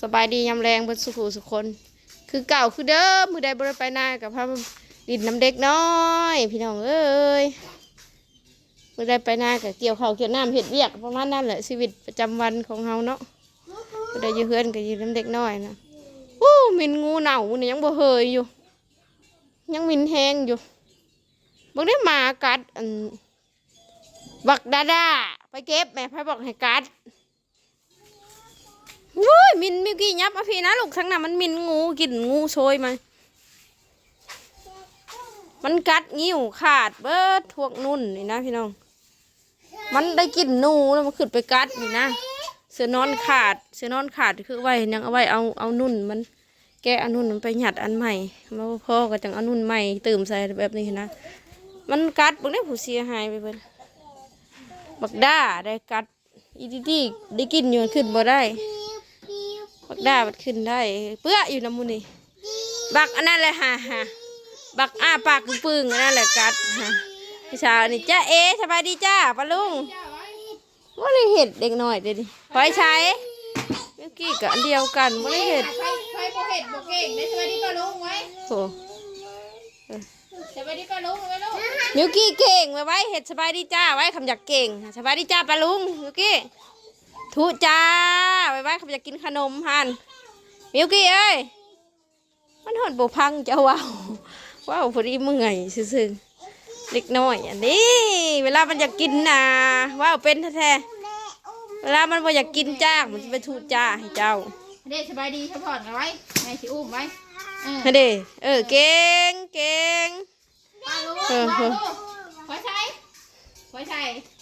สบายดียำแรงเบนสุขสุขคน คือเก่าคือเดิมมือใดบริไปหน้ากับพาดินน้ำเด็กน้อย พี่น้องเอ้ยมือใดไปหน้ากับเกี่ยวข้าวเกี่ยวน้ำเห็ดเวียกประมาณนั้นแหละชีวิตประจำวันของเฮาเนาะมือใดยู่เฮือนกับยู่น้ำเด็กน้อยนะอู้มินงูเหน่าเนี่ยยังบ่เฮยอยู่ ยังมินแห้งอยู่บ่ได้มากัดอันบักดาดาไปเก็บแม่พายบอกให้กัด วุ้ยมินมิวกี้ยับมาพี่นะลูกทั้งนั้นมันมินงูกินงูโชยมามันกัดงิ้วขาดเบิดพวกนุ่นนี่นะพี่น้อง มันได้กินนูแล้วมันขึ้นไปกัดนี่นะ เสือนอนขาด เสือนอนขาดคือไว้ยังเอาไว้เอาเอานุ่นมัน แกะเอานุ่นมันไปหยัดอันใหม่มาพ่อก็จังเอานุ่นใหม่เติมใส่แบบนี้นะ มันกัดบางได้ผู้เสียหายไปเบิดบักด้าได้กัดอีดีดีได้กินอยู่ขึ้นบ่ได้ บักด้ามันขึ้นได้ เปื้ออยู่น้ำมูนี่บักอันนั้นแหละฮะฮะบักอ้าปากปึ้งๆอันนั้นแหละกัดฮะพี่สาวนี่จ้าเอสบายดีจ้าปะลุงว่าได้เห็ดเด็กหน่อยเดี๋ยวนี้ปล่อยใช้เมื่อกี้กับอันเดียวกันว่าได้เห็ดใครใครโปเห็ดโปเก่งได้สวัสดีป้าลุงไว้โอ้สวัสดีป้าลุงไว้ลูกมิวกี้เก่งไว้ไว้เห็ดสบายดีจ้าไว้คำอยากเก่งสบายดีจ้าปะลุงมิวกี้ ทุจ้าไว้ไว้คำอยากกินขนมฮันมิวกี้เอ้ย มันหอนบุพังจะว้าวว้าวพอดีเมื่อยซื่อๆเล็กน้อยอันนี้ เวลามันอยากกินนะว้าวเป็นแท้ๆเวลามันบ่อยากกินจ้ามันจะไปทุจ้าให้เจ้าเด็สบายดีสะพอนกันไว้แม่สิอุ้มไว้เออเฮ้เด้เออเก่งเก่งป้าลุงเออป้าลุงขอใช้ขอใช้ไป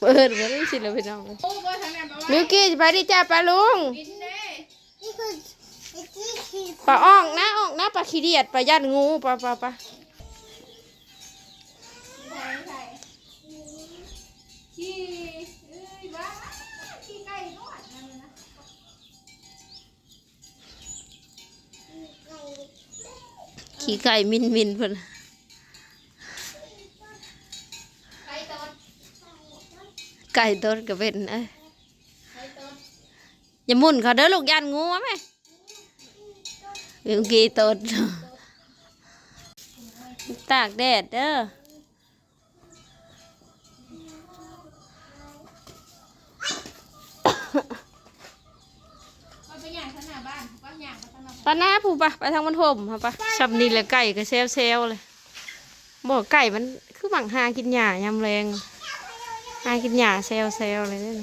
เปิดมาได้สิเลยพี่น้องโอ้ก็ทำงานไปมิไว้วกี้สบายดีจ้าปลาลุงกินเด้ปลาอ่องนะอ่องนะปลาขี้เดียดปลายัดงูปลาปลาปลาใส่ใส่ขี้เอ้ยบ้าขี้ไก่นวดนั่นน่ะนะขี้ไก่มินมินเพิ่น ไก่ตด ไก่ต้นก็เป็นเอ้ยอย่ามุนเขาเด้อลูกยันงูไหมมิวกีต้นตากแดดเด้ออไปย่างข้างหน้าบ้านไปข้างนปลาหน้าผู้ปะไปทางมันห่มค่ะปะชับนี่แหละไก่ก็เซลเซลเลยบอกไก่มันคือบังหากินหญ้ายำแรง หากินหญ้าเซลเซลเลยเด้อ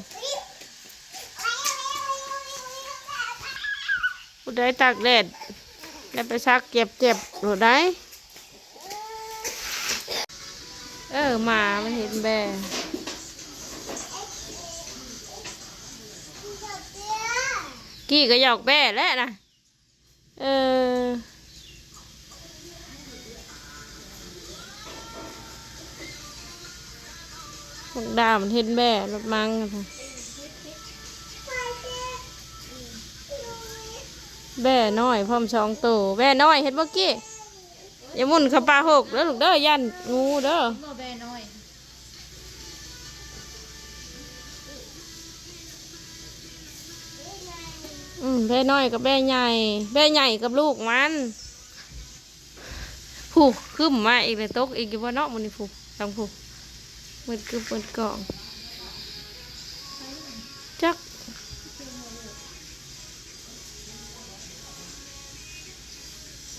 ผู้ใดตากแดดแล้วไปซักเก็บเจ็บหรือได้เออหมามันเห็นแบกี้ก็หยอกแบ่แล้วนะเออ บักดามันเห็นแบ่รถมังค่ะแบ่น้อยพร้อมสองโตแบ่น้อยเห็นบ่กี้อย่ามุนขับปลาหกแล้วลูกเด้อยันงูเด้อแบน้อยอืมแบ่น้อยกับแบ่ใหญ่ แบ่ใหญ่กับลูกมันผูกขึ้นมาอีกเลยตกอีกอยู่ว่าเนาะมันนี่ผูกตังผูก มันคือเปิดกล่องจัก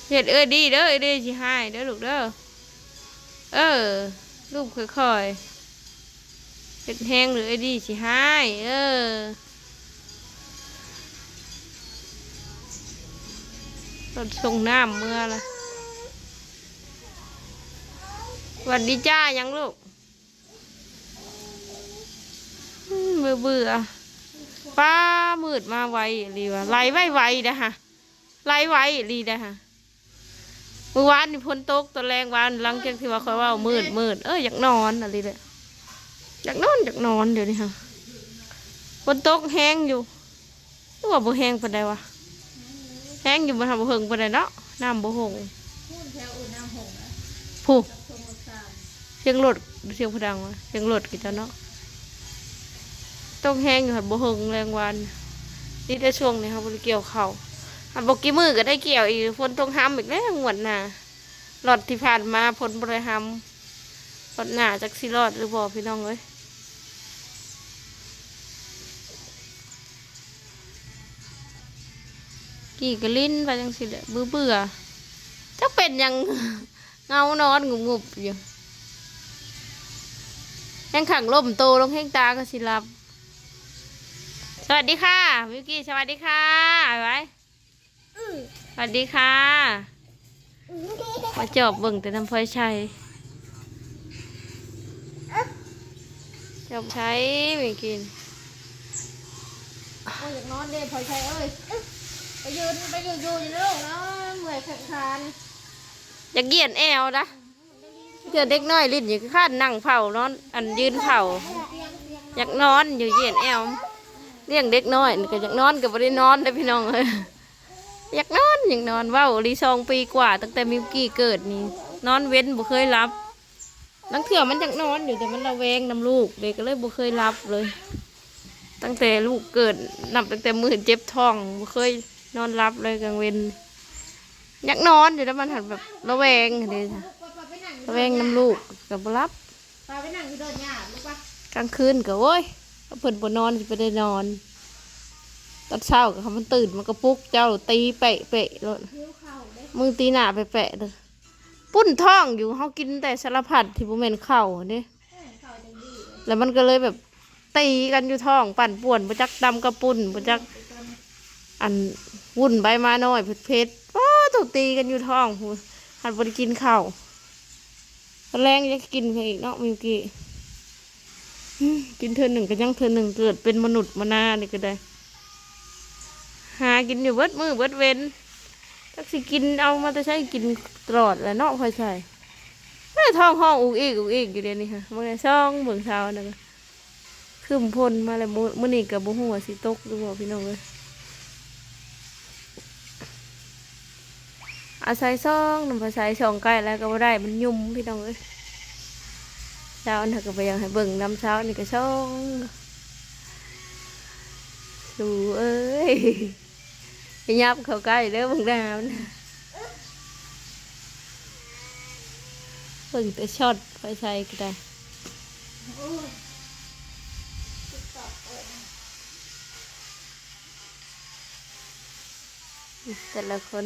เห็ดเอ้ยดีเด้อเอ้ยดีสิหายเด้อลูกเด้อเออลูกค่อยๆเห็ดแห้งหรือไอ้ดีสิหายเออรถส่งน้ำเมื่อละสวัสดีจ้ายังลูกอืม เบื่อเบื่อป้ามืดมาไวรีวะไล่ไวไวๆนะฮะไล่ไวรีนะฮะเมื่อวานนี่พ้นตกตอนแรงวานหลังจากที่ว่าเขาว่ามืดมืดเอออยากนอนอะไรเลยอยากนอนอยากนอนเดี๋ยวนี้ฮะฝนตกแห้งอยู่หรือว่าบ่แห้งปานใดวะแห้งอยู่บนทำบ่เพิงปานใดเนาะน้ำบ่หงพูดแถวอื่นน้ำหงนะผู้ทรงรสชาติเสียงรถเสียงพดังวะเสียงรถกี่จ้าเนาะ ต้องแห้งอยู่หัดบ่เฮงแรงวัน นี่ได้ช่วงนี้ครับบ่ได้เกี่ยวเขาหัดบ่กี่มือก็ได้เกี่ยวอีกฝนต้องห้ำอีกแล้วงวดหนาหลอดที่ผ่านมาฝนบ่ได้ห้ำหลอดหนาจักสิรอดหรือบ่พี่น้องเอ้ยกี่กระลิ้นไปจังสิแหละเบื่อเบื่อจักเป็นยังเงานอนงุบงุบอยู่ยังขังลมโตลงแห้งตาก็สิลับ สวัสดีค่ะวิวกี้สวัสดีค่ะไว้สวัสดีค่ะมาจอบเบิ่งแต่น้ำพลอยชัยจอบใช้ไม่กินโอ้ยอยากนอนเด้พลอยชัยเอ้ยไปยืนไปยืนอยู่อยู่ในโลกนะเมื่อยแขนคานอยากเกียนแอวนะเพื่อเด็กน้อยลิ้นอยู่ข้านนั่งเผานอนอันยืนเผาอยากนอนอยู่เกียนแอว เลี้ยงเด็กน้อยนี่ก็อยากนอนก็บ่ได้นอนเลยพี่น้องเอ้ยอยากนอนอยากนอนเว้าลีซองปีกว่า ตั้งแต่มิวกี้เกิดนี่นอนเว้นบ่เคยรับนังเถื่อมันอยากนอนอยู่แต่มันระแวงนำลูกเด็กก็เลยบ่เคยรับเลย ตั้งแต่ลูกเกิดนับตั้งแต่มือเจ็บท้องบ่เคยนอนรับเลยกลางเว้นอยากนอนอยู่แล้วมันหันแบบระแวงเลยจ้ะปไปนั่งระแวงน้ำลูกกับรับปไปนั่งอยู่โดนหญ้าลูกปะกลางคืนก็โว้ย เอาเพิ่นบ่นอนสิไปได้นอนตอนเช้าก็เขามันตื่นมันก็ปลุกเจ้าตีเปะเปะเลยหิวข้าวเด้มึงตีหน้าไปแปะเลยปุ้นท้องอยู่เขากินแต่สารพัดที่บ่แม่นข้าวเด้เอ้ยข้าวจังดีเลยแล้วมันก็เลยแบบตีกันอยู่ท้องปั่นป่วนบ่จักดำกระปุ่นบ่จักอันวุ่นใบมาน้อยเผ็ดๆว้าต้องตีกันอยู่ท้องหูหัดบ่ได้กินข้าวตอนแรงจะกินเพิ่นอีกเนาะมิวกี้อืม กินเทื่อหนึ่งก็ยังเทื่อหนึ่งเกิดเป็นมนุษย์มานานี่ก็ได้ หากินอยู่เบิดมือเบิดเว้นจักสิกินเอามาแต่ใช้กินตลอดแหล้วเนาะค่อยใช่แม่ท้องห้องอุกอีกอุกอีกอยู่เดี๋ยวนี้ค่ะเมื่อช่องเบิ่งเช้านั่นก็ขึ้นพลมาแล้วมื้อมื้อนี้กับบุหัวสิตกดูบ่พี่น้องเอ้ยอาศัยซ่องนำภาษาช่องใกล้แล้วก็บ่ได้มันยุ่มพี่น้องเอ้ย เช้าน่ะก็ไปยังให้เบิ่งน้ำเช้านี่ก็ช่องดูเอ้ยไปยับเข้าใกล้เด้อบังดาวนะเบิ่งแต่ช็อตไฟใช้ก็ได้โอ้ยแต่ละคน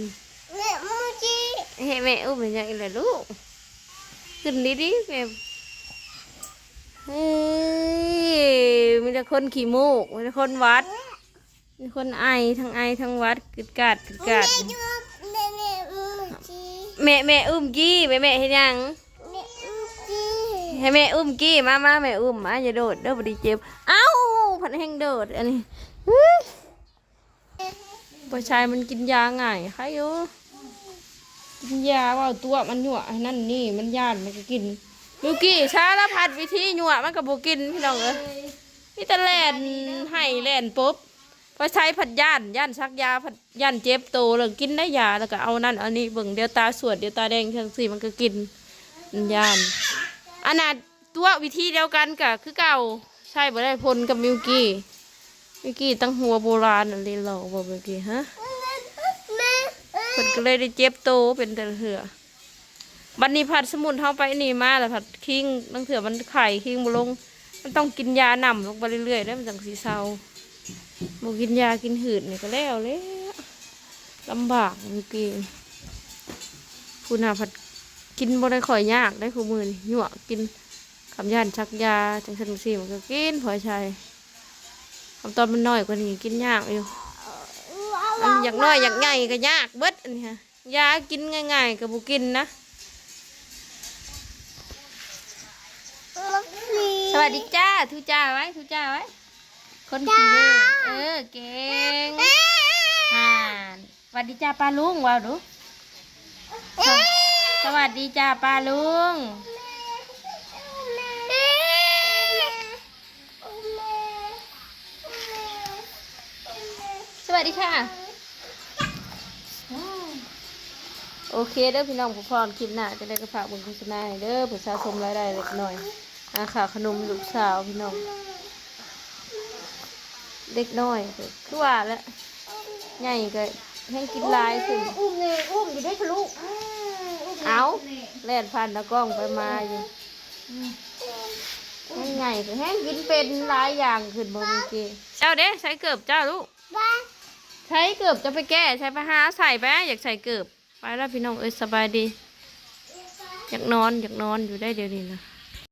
แม่มูจิเฮ้แม่อุ้มเป็นยังไงล่ะลูกขึ้นดีดิแม่ เฮ้ยมีแต่คนขี้มูกมีแต่คนวัด มีคนไอทั้งไอทั้งวัดกึดกาดกึดกาดแม่แม่มูจิแม่แม่อุ้มกี้แม่แม่เห็นยังแม่มูจิให้แม่อุ้มกี้มามาแม่อุ้มมาอย่าโดดเด้อบ่ไดีเจ็บเอ้าพันแห้งโดดอันนี้เฮ้ยผู้ชายมันกินยาง่ายใครอยู่กินยาว่าตัวมันหยั่วไอ้นั่นนี่มันย่านมันก็กิน มิวกี้สารพัดวิธีหยั่วมันก็บ่กินพี่น้องเอ้ยนี่แต่แล่นให้แล่นปุ๊บพอใช้ผัดย่านย่านซักยาผัดย่านเจ็บโตแล้วกินได้ยาแล้วก็เอานั่นเอานี่เบิ่งเดียวตาสวดเดียวตาแดงทั้งสี่มันก็กินย่านอันน่ะตัววิธีเดียวกันกะคือเก่าใช่บ่ได้พลกับมิวกี้มิวกี้ตั้งหัวโบราณอะไรหรอกบ่มิวกี้ฮะม่เพิ่นก็เลยได้เจ็บโตเป็นแต่ละเถื่อ บัดนี้ผัดสมุนเฮาไปนี่มาแล้วผัดคิงตั้งเถื่อมันไข่คิงบ่ลง มันต้องกินยาหนำลงไปเรื่อยๆแล้วมันจังสิเซาบ่กินยากินหืดนี่ก็แล้วเลยลำบากมิวกี้ผู้น่ะผัดกินบ่ได้ค่อยยากได้คู่มือนี่ยั่วกินคำยานชักยาจังสันสีมันก็กินพอใช่คำตอนมันน้อยกว่านี้กินยากอยู่อันอยากน้อยอยากใหญ่ก็ยากเบิดอันนี้ฮะยากินง่ายๆก็บุกินนะ วัสดีจ้าทุจ้าไว้ทุจ้าไว้ คนขี่เด้อเออเก่งห่านสวัสดีจ้าป้าลุงว้าวดูสวสวัสดีจ้าป้าลุง สวัสดีค่ะ โอเคเด้อพี่น้องผู้พรคลิปหน้าจะได้กระฝากบนโฆษณาให้เด้อผู้สะสมรายได้เล็กน้อย อาขาขนมลูกสาวพี่น้อง เด็กน้อยก็คือว่าแล้วใหญ่ก็แห้งกินหลายขึ้นอุ้มเลยอุ้มอยู่ได้ทะลุอ้อุ้มลยเอานี่แล่นพันตะกล้องไปมาอยู่แห้งใหญ่ก็แห้งกินเป็นหลายอย่างขึ้นบ่เมื่อกี้เจ้าเด้ใส่เกือบเจ้าลูกบ้าใช้เกือบจะไปแก้ใช้ไปหาใส่ไปอยากใส่เกือบไปแล้วพี่น้องเอ้ยสบายดี อยากนอนอยากนอนอยู่ได้เดี๋ยวนี้นะ